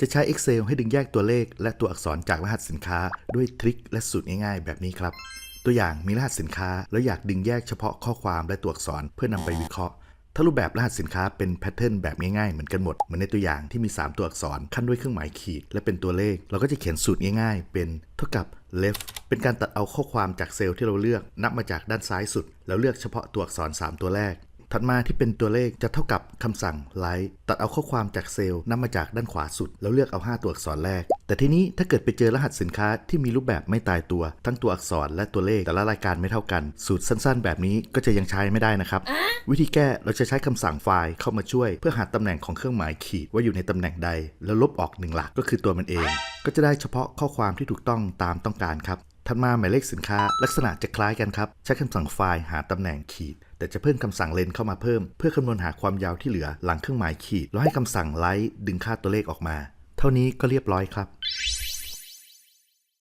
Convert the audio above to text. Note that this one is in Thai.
จะใช้ Excel ให้ดึงแยกตัวเลข และตัวอักษรจากรหัสสินค้า ด้วยทริคและสูตรง่ายๆ แบบนี้ครับ ตัวอย่างมีรหัสสินค้า แล้วอยากดึงแยกเฉพาะข้อความและตัวอักษรเพื่อนำไปวิเคราะห์ ถ้ารูปแบบรหัสสินค้าเป็นแพทเทิร์นแบบง่ายๆ เหมือนกันหมด เหมือนในตัวอย่างที่มี 3 ตัวอักษรขั้นด้วยเครื่องหมายขีด และเป็นตัวเลข เราก็จะเขียนสูตรง่ายๆ เป็นเท่ากับ left เป็นการตัดเอาข้อความจากเซลล์ที่เราเลือก นับมาจากด้านซ้ายสุด แล้วเลือกเฉพาะตัวอักษร 3 ตัวแรก ถัดมาที่เป็นตัวเลขจะเท่ากับคำสั่ง write ตัดเอาข้อความจากเซลล์นำมาจากด้านขวาสุด แล้วเลือกเอา 5 ตัวอักษรแรก แต่ทีนี้ถ้าเกิดไปเจอรหัสสินค้าที่มีรูปแบบไม่ตายตัว ทั้งตัวอักษรและตัวเลขแต่ละรายการไม่เท่ากัน สูตรสั้นๆ แบบนี้ก็จะยังใช้ไม่ได้นะครับ วิธีแก้เราจะใช้คำสั่งไฟล์เข้ามาช่วย เพื่อหาตำแหน่งของเครื่องหมายขีดว่าอยู่ในตำแหน่งใด แล้วลบออกหนึ่งหลักก็คือตัวมันเอง ก็จะได้เฉพาะข้อความที่ถูกต้องตามต้องการครับ ถัดมาหมายเลขสินค้า ลักษณะจะคล้ายกันครับ ใช้คำสั่งไฟล์หาตำแหน่งขีด แต่จะเพิ่มคำสั่งเลนเข้ามาเพิ่ม เพื่อคำนวณหาความยาวที่เหลือหลังเครื่องหมายขีด แล้วให้คำสั่งไลท์ดึงค่าตัวเลขออกมา เท่านี้ก็เรียบร้อยครับ